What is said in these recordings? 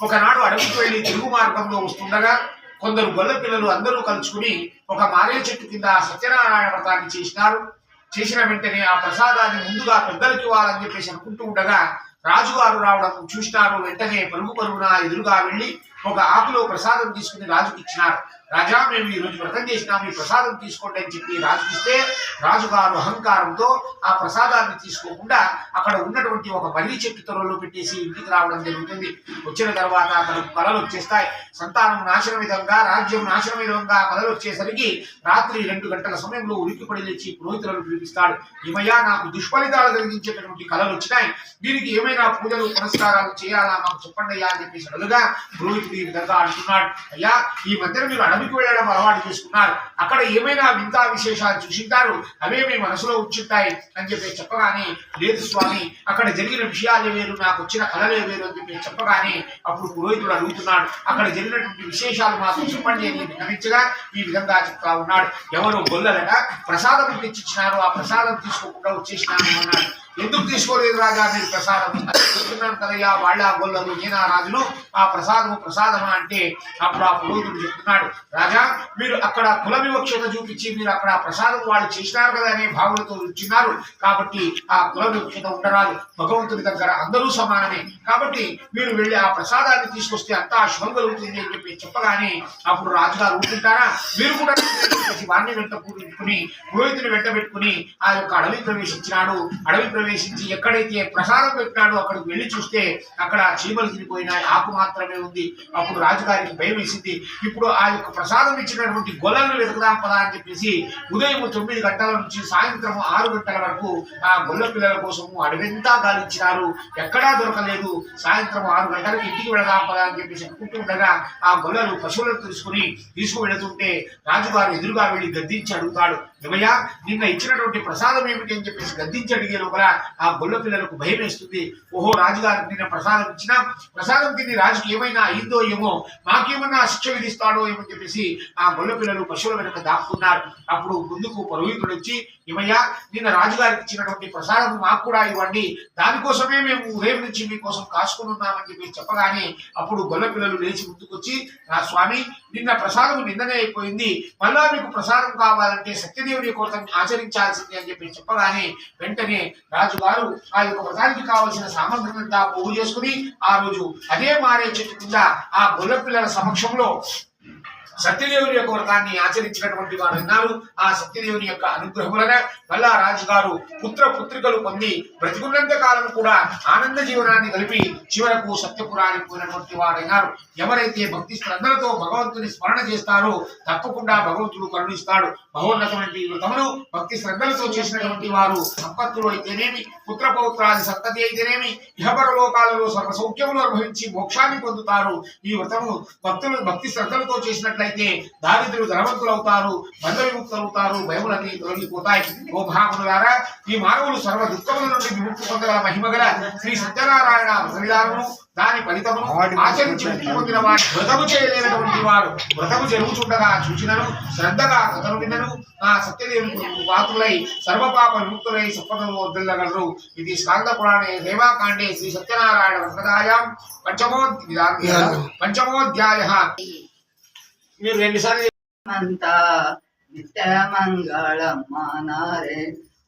ఒకనాడు అడవికి వెళ్ళి తిరుగు మార్గంలో వస్తుండగా కొందరు గొల్ల పిల్లలు అందరూ కలుసుకుని ఒక మారే చెట్టు కింద సత్యనారాయణ వ్రతాన్ని చేసినారు. చేసిన వెంటనే ఆ ప్రసాదాన్ని ముందుగా పెద్దలకి ఇవ్వాలని చెప్పేసి అనుకుంటూ ఉండగా రాజుగారు రావడం చూసినారు. వెంటనే పరుగు పరుగున ఎదురుగా వెళ్ళి ఒక ఆకులో ప్రసాదం తీసుకుని రాజుకి ఇచ్చినారు రాజా మేము ఈ రోజు వ్రతం చేసినాం ఈ ప్రసాదం తీసుకోండి అని చెప్పి రాజుకిస్తే రాజుగారు అహంకారంతో ఆ ప్రసాదాన్ని తీసుకోకుండా అక్కడ ఉన్నటువంటి ఒక మర్రి చెట్టు త్వరలో పెట్టేసి ఇంటికి రావడం జరుగుతుంది. వచ్చిన తర్వాత అతను కళలు వచ్చేస్తాయి. సంతానం నాశనం విధంగా రాజ్యం నాశనం విధంగా కళలు వచ్చేసరికి రాత్రి రెండు గంటల సమయంలో ఉలిక్కిపడి లేచి పురోహితులను పిలిపిస్తాడు. ఏమయ్యా నాకు దుష్ఫలితాలు కలిగించేటటువంటి కళలు వచ్చినాయి. దీనికి ఏమైనా పూజలు పురస్కారాలు చేయాలా? మాకు చెప్పండి అయ్యా అని చెప్పేసి అడుగుగా పురోహితుడు ఈ విధంగా అంటున్నాడు. అయ్యా ఈ మధ్యన మీరు అడవికి వెళ్ళడం అలవాటు చేసుకున్నారు. అక్కడ ఏమైనా వింత విశేషాలు చూసింటారు? అవే మీ మనసులో ఉచ్చుతాయి అని చెప్పి చెప్పగానే లేదు స్వామి అక్కడ జరిగిన విషయాలే వేరు నాకు వచ్చిన కళలే వేరు అని చెప్పి చెప్పగానే అప్పుడు పురోహితుడు అడుగుతున్నాడు. అక్కడ జరిగినటువంటి విశేషాలు మాకు చెప్పండి అని గమనించగా ఈ విధంగా చెప్తా ఉన్నాడు. ఎవరు గొల్లలట ప్రసాదం తెచ్చిచ్చినారు ఆ ప్రసాదం తీసుకోకుండా వచ్చేసినాను అన్నాడు. ఎందుకు తీసుకోలేదు రాజా మీరు ప్రసాదం. చెప్తున్నాను కదయ్యా వాళ్ళ గొల్లలు నేనా ఆ ప్రసాదము ప్రసాదమా అంటే అప్పుడు ఆ పురోహితుడు చెప్తున్నాడు రాజా మీరు అక్కడ కుల వివక్షత చూపించి మీరు అక్కడ ప్రసాదం వాళ్ళు చేసినారు కదా అనే భావనతో ఇచ్చినారు కాబట్టి ఆ కుల వివక్షత ఉండరాదు. భగవంతుడి దగ్గర అందరూ సమానమే. కాబట్టి మీరు వెళ్ళి ఆ ప్రసాదాన్ని తీసుకొస్తే అంతా శుభం కలుగుతుంది అని చెప్పి చెప్పగానే అప్పుడు రాజుగారు ఊరుకుంటారా? మీరు కూడా వాణ్ణి వెంట పెట్టుకుని పురోహితుని వెంట పెట్టుకుని ఆ యొక్క అడవి ప్రవేశించినాడు. అడవి ప్రవేశించి ఎక్కడైతే ప్రసాదం పెట్టినాడో అక్కడికి వెళ్ళి చూస్తే అక్కడ చీమలు తిరిగిపోయినాయి ఆకు మాత్రమే ఉంది. అప్పుడు రాజుగారికి భయం వేసింది. ఇప్పుడు ఆ యొక్క ప్రసాదం ఇచ్చినటువంటి గొల్లలను వెతుకుదాం పదా అని చెప్పేసి ఉదయం తొమ్మిది గంటల నుంచి సాయంత్రం ఆరు గంటల వరకు ఆ గొల్ల పిల్లల కోసము అడవింతా గాలించినారు. ఎక్కడా దొరకలేదు. సాయంత్రం ఆరు గంటలకు ఇంటికి వెళదాం పదా అని చెప్పేసి అనుకుంటూ ఉండగా ఆ గొల్లలు పశువులను తీసుకుని తీసుకువెళుతుంటే రాజుగారు ఎదురుగా వెళ్ళి గద్దించి అడుగుతాడు ఏమయ్యా నిన్న ఇచ్చినటువంటి ప్రసాదం ఏమిటి? అని చెప్పేసి గద్దించి అడిగే లోపల ఆ గొల్ల పిల్లలకు భయం వేస్తుంది. ఓహో రాజుగారు నిన్న ప్రసాదం ఇచ్చినా ప్రసాదం తిని రాజుకి ఏమైనా అయిందో ఏమో మాకేమన్నా శిక్ష విధిస్తాడో ఏమో చెప్పేసి ఆ గొల్ల పిల్లలు పశువుల వెనక దాక్కున్నారు. అప్పుడు ముందుకు పురోహితుడు వచ్చి ఏమయ్యా? నిన్న రాజుగారికి ఇచ్చినటువంటి ప్రసాదం మాకు కూడా ఇవ్వండి. దానికోసమే మేము ఉదయం నుంచి మీకోసం కాసుకుని ఉన్నామని చెప్పి చెప్పగానే అప్పుడు గొల్ల పిల్లలు లేచి ముందుకొచ్చి నా స్వామి నిన్న ప్రసాదం నిన్ననే అయిపోయింది. మళ్ళా మీకు ప్రసాదం కావాలంటే సత్యదేవుని కోసం ఆచరించాల్సింది అని చెప్పి చెప్పగానే వెంటనే రాజుగారు ఆ యొక్క వ్రతానికి కావలసిన సామగ్రిని అంతా పోగు చేసుకుని ఆ రోజు అదే మారే చెట్టు కింద ఆ గొల్ల పిల్లల సమక్షంలో సత్యదేవుని యొక్క వ్రతాన్ని ఆచరించినటువంటి వారు ఉన్నారు. ఆ సత్యదేవుని యొక్క అనుగ్రహం వలన మళ్ళా రాజుగారు పుత్ర పుత్రికలు పొంది బ్రతికున్నంత కాలం కూడా ఆనంద జీవనాన్ని కలిపి చివరకు సత్యపురానికి పోయినటువంటి వారైనారు. ఎవరైతే భక్తి శ్రద్ధలతో భగవంతుని స్మరణ చేస్తారో తప్పకుండా భగవంతుడు కరుణిస్తాడు. మహోన్నతమైన వ్రతములు భక్తి శ్రద్ధలతో చేసినటువంటి వారు సంపత్తులు అయితేనేమి పుత్ర పౌత్రాది సంతతి అయితేనేమి? ఇహపరలోకాలలో సర్వ సౌఖ్యములు అనుభవించి మోక్షాన్ని పొందుతారు. ఈ వ్రతము భక్తులు భక్తి శ్రద్ధలతో చేసినట్లయితే దారిద్రులు ధనవంతులు అవుతారు బంధ విముక్తులు అవుతారు భయములన్నీ తొలగిపోతాయి. ఓ భాగములారా ఈ మానవులు సర్వ దుఃఖముల నుండి విముక్తి పొందగల మహిమగల శ్రీ సత్యనారాయణ విధానము దాని ఫలితమును ఆచరించి ముక్తి పొందిన వాడు వ్రతము చేయలేనటువంటి వాడు. వ్రతము జరుగుచుండగా చూచినను శ్రద్ధగా కథను విన్నను. ఆ సత్యదేవుని పాత్రులై సర్వపాప విముక్తులై సంపదలు వదిల్లగలరు ఇది స్కాంద పురాణే దేవాకాండే శ్రీ సత్యనారాయణ వ్రతదాయాం పంచమోధ్యాయ పంచమోధ్యాయ మీరు రెండుసార్లు మంగళం మానారే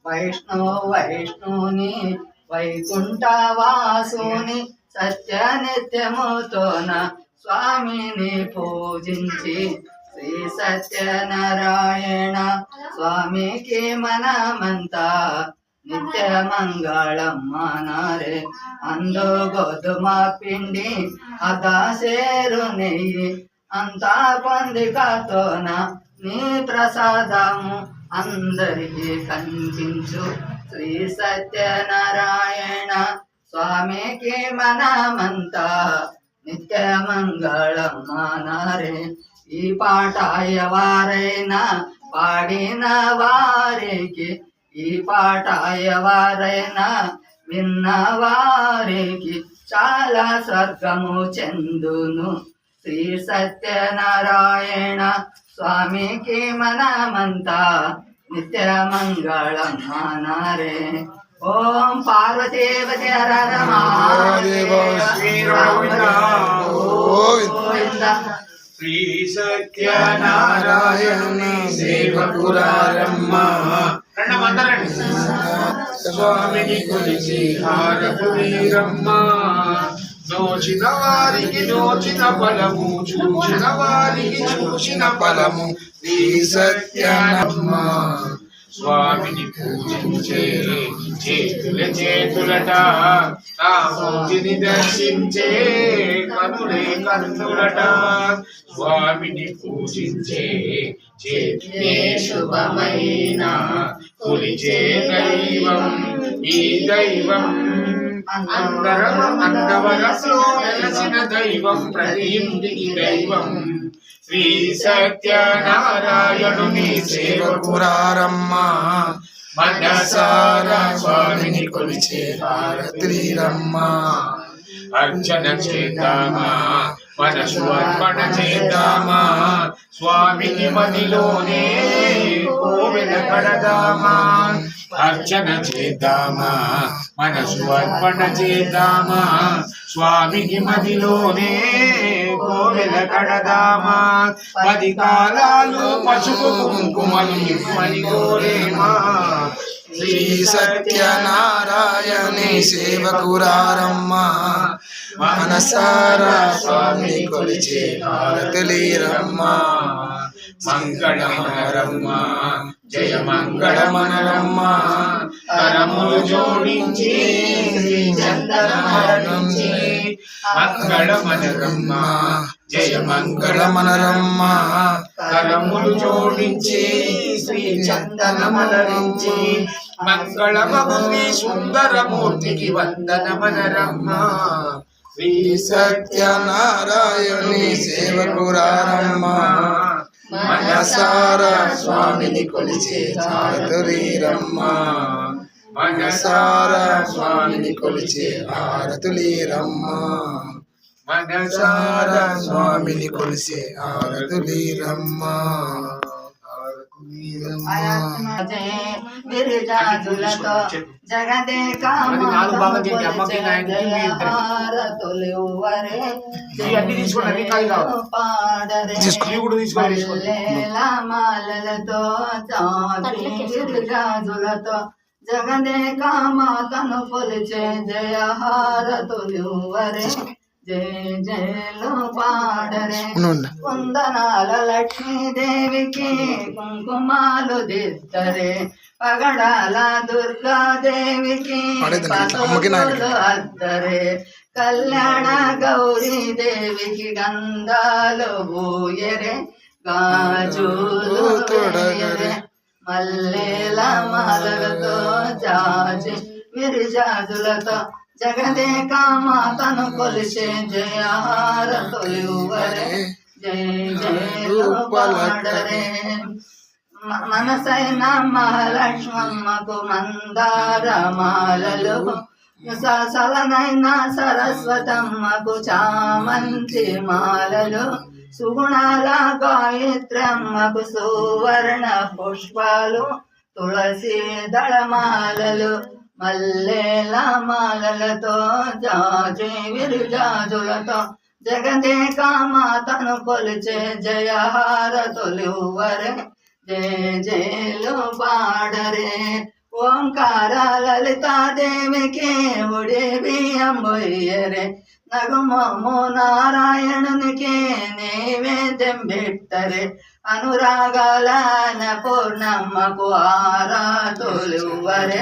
వైష్ణు వైష్ణుని వైకుంఠ వాసుని సత్య నిత్యముతోన స్వామిని పూజించి శ్రీ సత్యనారాయణ స్వామికి మనమంతా నిత్య మంగళం మానారే అందు గోధుమ పిండి అదాసేరు నెయ్యి అంతా పొందికతోన నీ ప్రసాదము అందరికీ కనిపించు. శ్రీ సత్యనారాయణ స్వామికి మనమంతా నిత్య మంగళం మానారే. ఈ పాట ఎవరైనా పాడిన వారికి ఈ పాట ఎవరైనా విన్న వారికి చాలా స్వర్గము చెందును. శ్రీ సత్యనారాయణ స్వామికి మనమంతా నిత్య మంగళం మానారే. ఓం. గోవింద. శ్రీ సత్యనారాయణి సేవకురారమ్మ స్వామిని కొలిచి హారపురీరమ్మ నోచిన వారికి నోచిన ఫలము చూచిన వారికి చూసిన ఫలము శ్రీ సత్యనమ్మ స్వామిని పూజించే చేతుల చేతులట నా మూర్తిని దర్శించే కనులే కన్నులట. స్వామిని పూజించే చేతులే శుభమైన కొలిచే దైవం ఈ దైవం అందరం అందవరలో వెలసిన దైవం ప్రతి దైవం. శ్రీ సత్యనారాయణుని సేవకురారమ్మ మనసారా స్వామిని కొలిచే హారత్రీరమ్మ అర్చన చేద్దామా? మనసు అర్పణ చేద్దామా? స్వామికి మదిలోనే కోవెల కడదామా అర్చన చేద్దామా? మనసు అర్పణ చేద్దామా? స్వామికి మదిలోనే కోవెల కడదామా? పది కాలాలు పసుపు కుంకుమలు ఇమ్మని కోరేమా? శ్రీ సత్యనారాయణి సేవకురారమ్మ మనసారా స్వామి కొలిచే భారతలీరమ్మ మంగళమనరమ్మ జయ మంగళమనరమ్మ. కరములు జోడించి శ్రీ చందనమరించి మంగళమనరమ్మ జయ మంగళమనరమ్మ. కరములు జోడించి శ్రీ చందనమలరించి మంగళమగు శ్రీ సుందరమూర్తికి వందనమనరమ్మ. శ్రీ సత్యనారాయణి సేవకురారమ్మ. మనసారా స్వామిని కొలిచే భారతలీరమ్మ మనసారా స్వామిని కొలిచే భారతులీరమ్మ మనసారా స్వామిని కొలిసే ఆరతులీరమ్మ విరజాజులతో జగదే అది నాలుగు భాగం చేయండి. అమ్మకి, నాయనకి, మీ ఇద్దరికి. ఇవి అన్ని తీసుకోండి, అన్ని కాయలు కావాలి. పాడరే తీసుకో. ఇవి కూడా తీసుకోండి, తీసుకోండి. మల్లెల మాలలతో చాపి విరజాజులతో జగదే కామాతను కొలిచే జయ హారతులువరే జయ జయలు పాడరే ఉండు. కుందనాల లక్ష్మీదేవికి కుంకుమాలు దిద్దరే పగడాల దుర్గాదేవికి పడేది నాకు, అమ్మకి నాకు. పసుపులు అద్దరే కళ్యాణ గౌరీ దేవికి గంధాలు బూయరే గాజులు తొడగరే మల్లెల మాలలతో జాజి విరిజాజులతో జగదే కామాతను కొలిసే జయ హారతులువరే జయ జయ పాడరే మనసైన మహాలక్ష్మమ్మకు మందార మాలలు సలనైన సరస్వతమ్మకు చామంతి మాలలు. సుగుణాల గాయత్రమ్మకు సువర్ణ పుష్పాలు. తులసి దళమాలలు. మల్లెల మాలలతో జాజి విరుజాజులతో జగదే కామాతను కొలిచే జయ హారతులువరే జయ జయలు పాడరే. ఓంకార లలితాదేవికి ఉడి బియ్యం బొయ్యరే నగుమము నారాయణునికి నైవేద్యం పెట్టరే అనురాగాల పూర్ణమ్మకు ఆరా తొలువరే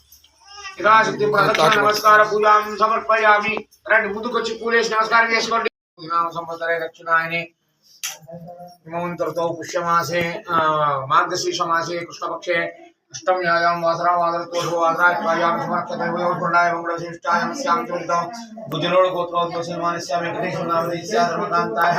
కొంగు పట్టుకోమ్మా. నిదానం కొంగ పట్టుకో యథాశక్తి ప్రదక్షిణ నమస్కార పూజాం సమర్పయామి రండి ముందుకొచ్చి పూలేసి నమస్కారం చేసుకోండి నామ సంవత్సరే దక్షిణాయని హిమవంతరతో పుష్యమాసే ఆ, మార్గశీర్ష మాసే కృష్ణపక్షే అష్టమ్యాయాం వాసరా వాదరతో వాసరాయాం సమర్థతయోగుండాయ మంగళశిష్టాయ నస్యాం చోదితం భుజలోడ గోత్రోద్వసీమానస్య వెంకటేశ్వర నామదేశ్య ధర్మకాంతాయ